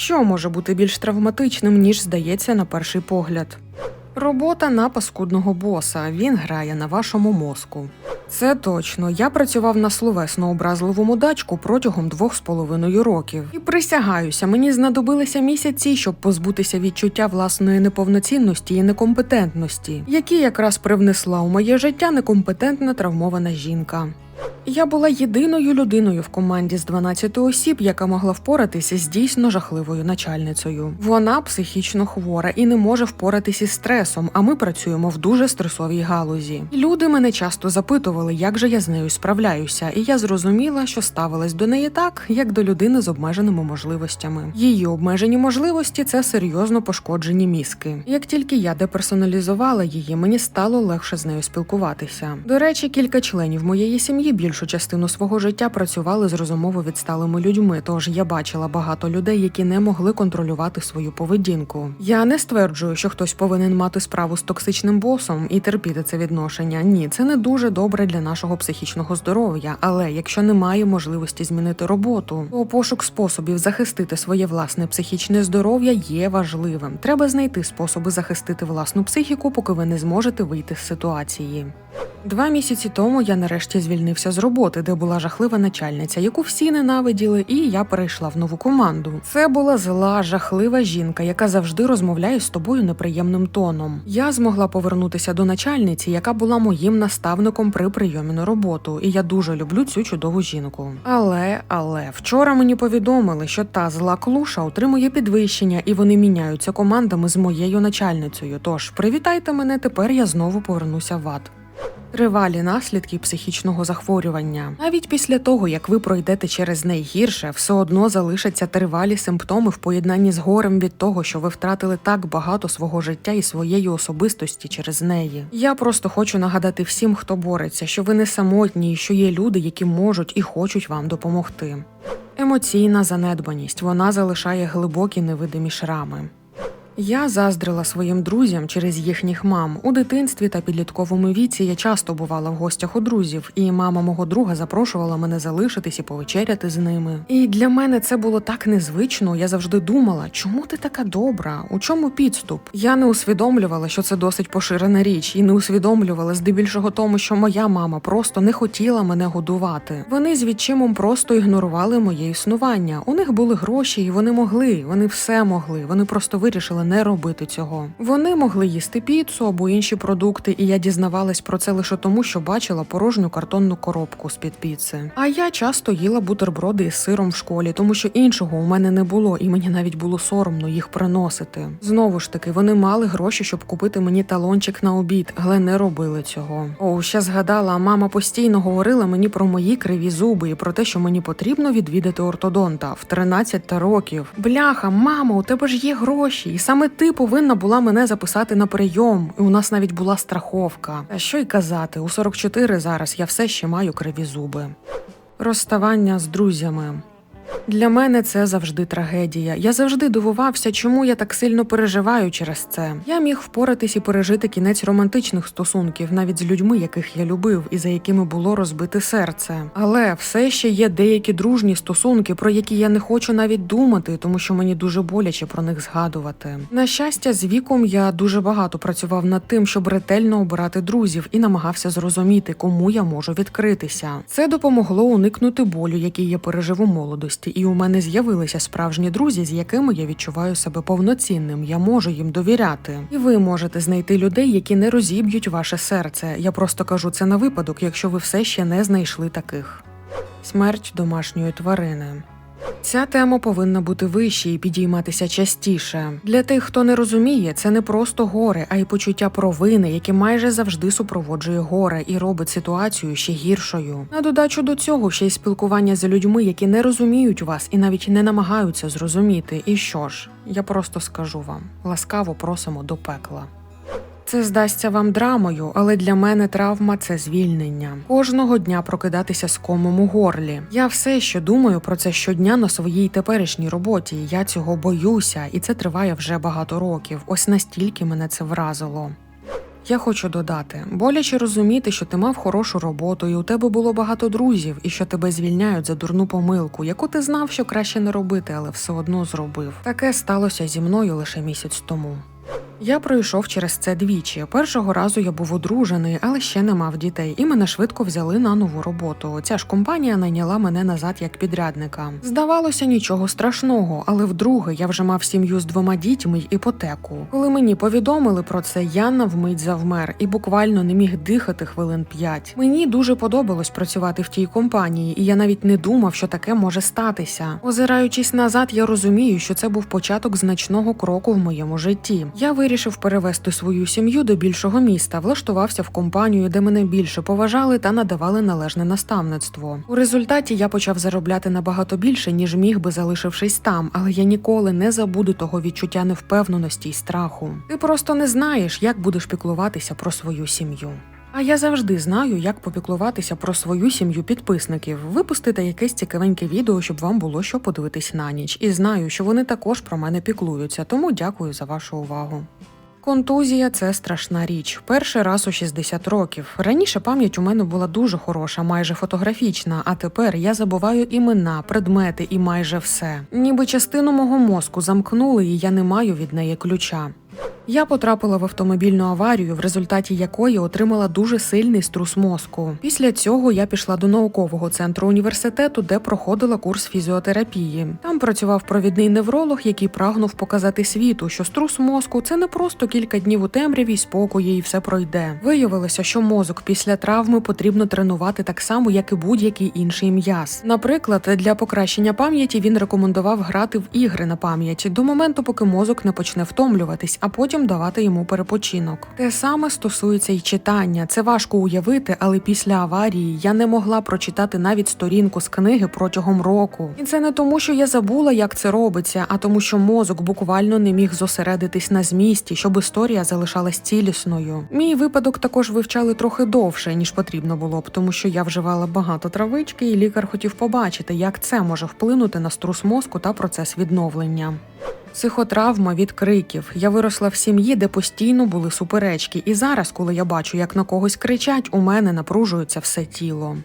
Що може бути більш травматичним, ніж здається на перший погляд? Робота на паскудного боса. Він грає на вашому мозку. Це точно. Я працював на словесно образливому дачку протягом двох з половиною років. І присягаюся, мені знадобилися місяці, щоб позбутися відчуття власної неповноцінності і некомпетентності, які якраз привнесла у моє життя некомпетентна травмована жінка. Я була єдиною людиною в команді з 12 осіб, яка могла впоратися з дійсно жахливою начальницею. Вона психічно хвора і не може впоратися із стресом, а ми працюємо в дуже стресовій галузі. Люди мене часто запитували, як же я з нею справляюся, і я зрозуміла, що ставилась до неї так, як до людини з обмеженими можливостями. Її обмежені можливості це серйозно пошкоджені мізки. Як тільки я деперсоналізувала її, мені стало легше з нею спілкуватися. До речі, кілька членів моєї сім'ї більшу частину свого життя працювали з розумово відсталими людьми, тож я бачила багато людей, які не могли контролювати свою поведінку. Я не стверджую, що хтось повинен мати справу з токсичним босом і терпіти це відношення. Ні, це не дуже добре для нашого психічного здоров'я. Але якщо немає можливості змінити роботу, то пошук способів захистити своє власне психічне здоров'я є важливим. Треба знайти способи захистити власну психіку, поки ви не зможете вийти з ситуації. Два місяці тому я нарешті звільнився з роботи, де була жахлива начальниця, яку всі ненавиділи, і я перейшла в нову команду. Це була зла, жахлива жінка, яка завжди розмовляє з тобою неприємним тоном. Я змогла повернутися до начальниці, яка була моїм наставником при прийомі на роботу, і я дуже люблю цю чудову жінку. Але, але вчора мені повідомили, що та зла клуша отримує підвищення, і вони міняються командами з моєю начальницею. Тож привітайте мене, тепер я знову повернуся в ад. Тривалі наслідки психічного захворювання. Навіть після того, як ви пройдете через найгірше, все одно залишаться тривалі симптоми в поєднанні з горем від того, що ви втратили так багато свого життя і своєї особистості через неї. Я просто хочу нагадати всім, хто бореться, що ви не самотні, і що є люди, які можуть і хочуть вам допомогти. Емоційна занедбаність вона залишає глибокі невидимі шрами. Я заздрила своїм друзям через їхніх мам. У дитинстві та підлітковому віці я часто бувала в гостях у друзів, і мама мого друга запрошувала мене залишитись і повечеряти з ними. І для мене це було так незвично. Я завжди думала, чому ти така добра? У чому підступ? Я не усвідомлювала, що це досить поширена річ, і не усвідомлювала здебільшого тому, що моя мама просто не хотіла мене годувати. Вони з відчимом просто ігнорували моє існування. У них були гроші, і вони могли, вони все могли. Вони просто вирішили не робити цього. Вони могли їсти піцу або інші продукти, і я дізнавалась про це лише тому, що бачила порожню картонну коробку з під піци. А я часто їла бутерброди із сиром в школі, тому що іншого у мене не було, і мені навіть було соромно їх приносити. Знову ж таки, вони мали гроші, щоб купити мені талончик на обід, але не робили цього. О, ще згадала, мама постійно говорила мені про мої криві зуби і про те, що мені потрібно відвідати ортодонта в 13 років. Бляха, мама, у тебе ж є гроші, і саме ти повинна була мене записати на прийом. І у нас навіть була страховка. А що й казати, у 44 зараз я все ще маю криві зуби. Розставання з друзями. Для мене це завжди трагедія. Я завжди дивувався, чому я так сильно переживаю через це. Я міг впоратись і пережити кінець романтичних стосунків, навіть з людьми, яких я любив, і за якими було розбите серце. Але все ще є деякі дружні стосунки, про які я не хочу навіть думати, тому що мені дуже боляче про них згадувати. На щастя, з віком я дуже багато працював над тим, щоб ретельно обирати друзів і намагався зрозуміти, кому я можу відкритися. Це допомогло уникнути болю, який я пережив у молодості, і у мене з'явилися справжні друзі, з якими я відчуваю себе повноцінним. Я можу їм довіряти. І ви можете знайти людей, які не розіб'ють ваше серце. Я просто кажу це на випадок, якщо ви все ще не знайшли таких. Смерть домашньої тварини. Ця тема повинна бути вище і підійматися частіше. Для тих, хто не розуміє, це не просто горе, а й почуття провини, яке майже завжди супроводжує горе і робить ситуацію ще гіршою. На додачу до цього ще й спілкування з людьми, які не розуміють вас і навіть не намагаються зрозуміти. І що ж, я просто скажу вам: ласкаво просимо до пекла. Це здасться вам драмою, але для мене травма це звільнення. Кожного дня прокидатися з комом у горлі. Я все ще думаю про це щодня на своїй теперішній роботі. Я цього боюся, і це триває вже багато років. Ось настільки мене це вразило. Я хочу додати, боляче розуміти, що ти мав хорошу роботу, і у тебе було багато друзів, і що тебе звільняють за дурну помилку, яку ти знав, що краще не робити, але все одно зробив. Таке сталося зі мною лише місяць тому. Я пройшов через це двічі. Першого разу я був одружений, але ще не мав дітей, і мене швидко взяли на нову роботу. Ця ж компанія найняла мене назад як підрядника. Здавалося, нічого страшного, але вдруге я вже мав сім'ю з двома дітьми й іпотеку. Коли мені повідомили про це, я навмить завмер і буквально не міг дихати хвилин п'ять. Мені дуже подобалось працювати в тій компанії, і я навіть не думав, що таке може статися. Озираючись назад, я розумію, що це був початок значного кроку в моєму житті. Я вирішив перевести свою сім'ю до більшого міста, влаштувався в компанію, де мене більше поважали та надавали належне наставництво. У результаті я почав заробляти набагато більше, ніж міг би залишившись там, але я ніколи не забуду того відчуття невпевненості й страху. Ти просто не знаєш, як будеш піклуватися про свою сім'ю. А я завжди знаю, як попіклуватися про свою сім'ю підписників, випустити якесь цікавеньке відео, щоб вам було що подивитись на ніч. І знаю, що вони також про мене піклуються, тому дякую за вашу увагу. Контузія це страшна річ. Перший раз у 60 років. Раніше пам'ять у мене була дуже хороша, майже фотографічна, а тепер я забуваю імена, предмети і майже все. Ніби частину мого мозку замкнули, і я не маю від неї ключа. Я потрапила в автомобільну аварію, в результаті якої отримала дуже сильний струс мозку. Після цього я пішла до наукового центру університету, де проходила курс фізіотерапії. Там працював провідний невролог, який прагнув показати світу, що струс мозку це не просто кілька днів у темряві спокої, і все пройде. Виявилося, що мозок після травми потрібно тренувати так само, як і будь-який інший м'яз. Наприклад, для покращення пам'яті він рекомендував грати в ігри на пам'ять до моменту, поки мозок не почне втомлюватись, а потім давати йому перепочинок. Те саме стосується й читання. Це важко уявити, але після аварії я не могла прочитати навіть сторінку з книги протягом року. І це не тому, що я забула, як це робиться, а тому, що мозок буквально не міг зосередитись на змісті, щоб історія залишалась цілісною. Мій випадок також вивчали трохи довше, ніж потрібно було б, тому що я вживала багато травички, і лікар хотів побачити, як це може вплинути на струс мозку та процес відновлення. Психотравма від криків. Я виросла в сім'ї, де постійно були суперечки, і зараз, коли я бачу, як на когось кричать, у мене напружується все тіло.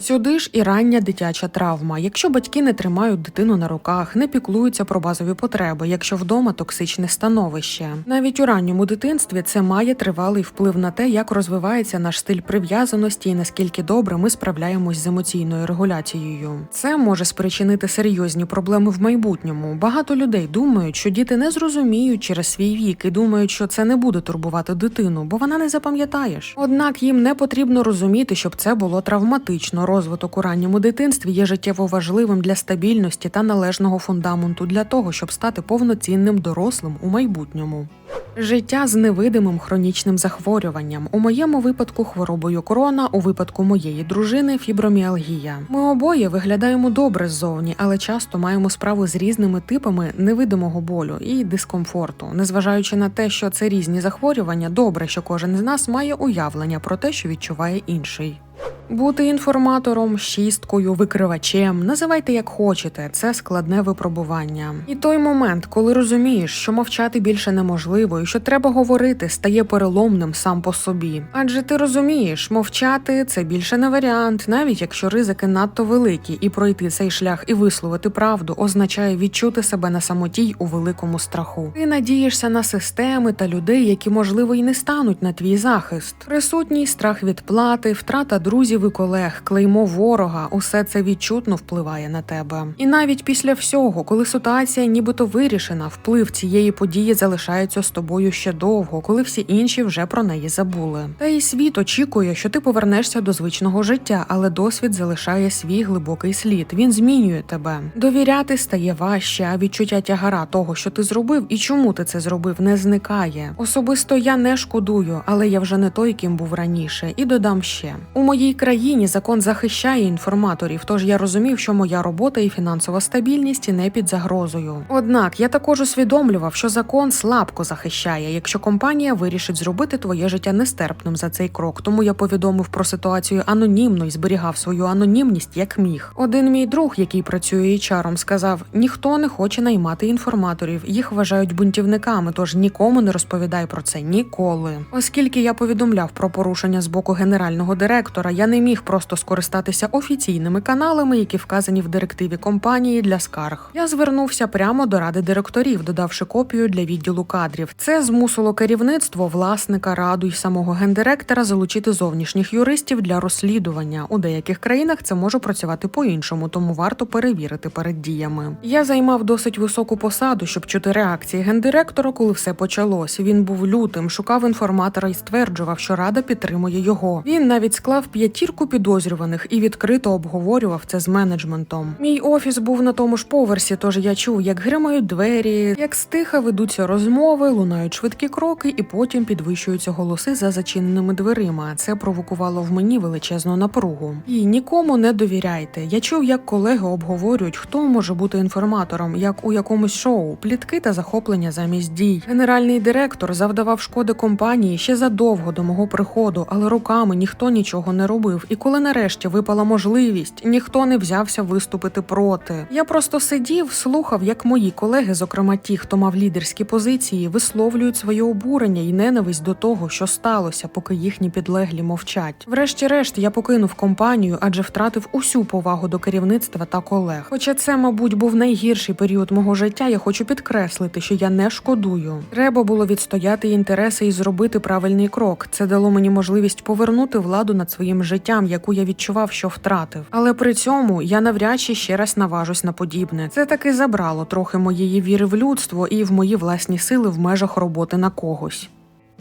Сюди ж і рання дитяча травма. Якщо батьки не тримають дитину на руках, не піклуються про базові потреби, якщо вдома токсичне становище. Навіть у ранньому дитинстві це має тривалий вплив на те, як розвивається наш стиль прив'язаності і наскільки добре ми справляємось з емоційною регуляцією. Це може спричинити серйозні проблеми в майбутньому. Багато людей думають, що діти не зрозуміють через свій вік і думають, що це не буде турбувати дитину, бо вона не запам'ятаєш. Однак їм не потрібно розуміти, щоб це було травматично. Розвиток у ранньому дитинстві є життєво важливим для стабільності та належного фундаменту для того, щоб стати повноцінним дорослим у майбутньому. Життя з невидимим хронічним захворюванням. У моєму випадку хворобою корона, у випадку моєї дружини фіброміалгія. Ми обоє виглядаємо добре ззовні, але часто маємо справу з різними типами невидимого болю і дискомфорту. Незважаючи на те, що це різні захворювання, добре, що кожен з нас має уявлення про те, що відчуває інший. Бути інформатором, шісткою, викривачем, називайте як хочете, це складне випробування. І той момент, коли розумієш, що мовчати більше неможливо, і що треба говорити, стає переломним сам по собі. Адже ти розумієш, мовчати це більше не варіант, навіть якщо ризики надто великі, і пройти цей шлях і висловити правду означає відчути себе на самоті й у великому страху. Ти надієшся на системи та людей, які можливо й не стануть на твій захист. Присутній страх відплати, втрата друзів і колег, клеймо ворога, усе це відчутно впливає на тебе. І навіть після всього, коли ситуація нібито вирішена, вплив цієї події залишається з тобою ще довго, коли всі інші вже про неї забули. Та й світ очікує, що ти повернешся до звичного життя, але досвід залишає свій глибокий слід. Він змінює тебе. Довіряти стає важче, а відчуття тягара того, що ти зробив і чому ти це зробив, не зникає. Особисто я не шкодую, але я вже не той, ким був раніше, і додам ще у моїй моїй країні закон захищає інформаторів, тож я розумів, що моя робота і фінансова стабільність не під загрозою. Однак я також усвідомлював, що закон слабко захищає, якщо компанія вирішить зробити твоє життя нестерпним за цей крок. Тому я повідомив про ситуацію анонімно і зберігав свою анонімність як міг. Один мій друг, який працює HR, сказав: ніхто не хоче наймати інформаторів, їх вважають бунтівниками, тож нікому не розповідай про це ніколи. Оскільки я повідомляв про порушення з боку генерального директора, я не міг просто скористатися офіційними каналами, які вказані в директиві компанії для скарг. Я звернувся прямо до ради директорів, додавши копію для відділу кадрів. Це змусило керівництво, власника, раду й самого гендиректора залучити зовнішніх юристів для розслідування. У деяких країнах це може працювати по-іншому, тому варто перевірити перед діями. Я займав досить високу посаду, щоб чути реакції гендиректора, коли все почалось. Він був лютим, шукав інформатора і стверджував, що рада підтримує його. Він навіть склав п'ятірку підозрюваних і відкрито обговорював це з менеджментом. Мій офіс був на тому ж поверсі, тож я чув, як гримають двері, як стиха ведуться розмови, лунають швидкі кроки, і потім підвищуються голоси за зачиненими дверима. Це провокувало в мені величезну напругу. І нікому не довіряйте. Я чув, як колеги обговорюють, хто може бути інформатором, як у якомусь шоу, плітки та захоплення замість дій. Генеральний директор завдавав шкоди компанії ще задовго до мого приходу, але руками ніхто нічого не робив. І коли нарешті випала можливість, ніхто не взявся виступити проти. Я просто сидів, слухав, як мої колеги, зокрема ті, хто мав лідерські позиції, висловлюють своє обурення і ненависть до того, що сталося, поки їхні підлеглі мовчать. Врешті-решт я покинув компанію, адже втратив усю повагу до керівництва та колег. Хоча це, мабуть, був найгірший період мого життя, я хочу підкреслити, що я не шкодую. Треба було відстояти інтереси і зробити правильний крок. Це дало мені можливість повернути владу над своїм життям, яку я відчував, що втратив. Але при цьому я навряд чи ще раз наважусь на подібне. Це таки забрало трохи моєї віри в людство і в мої власні сили в межах роботи на когось.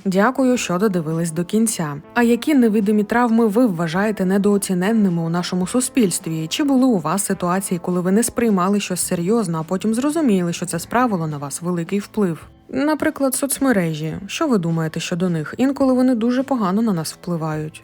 Дякую, що додивились до кінця. А які невидимі травми ви вважаєте недооціненними у нашому суспільстві? Чи були у вас ситуації, коли ви не сприймали щось серйозно, а потім зрозуміли, що це справило на вас великий вплив? Наприклад, соцмережі. Що ви думаєте щодо них? Інколи вони дуже погано на нас впливають.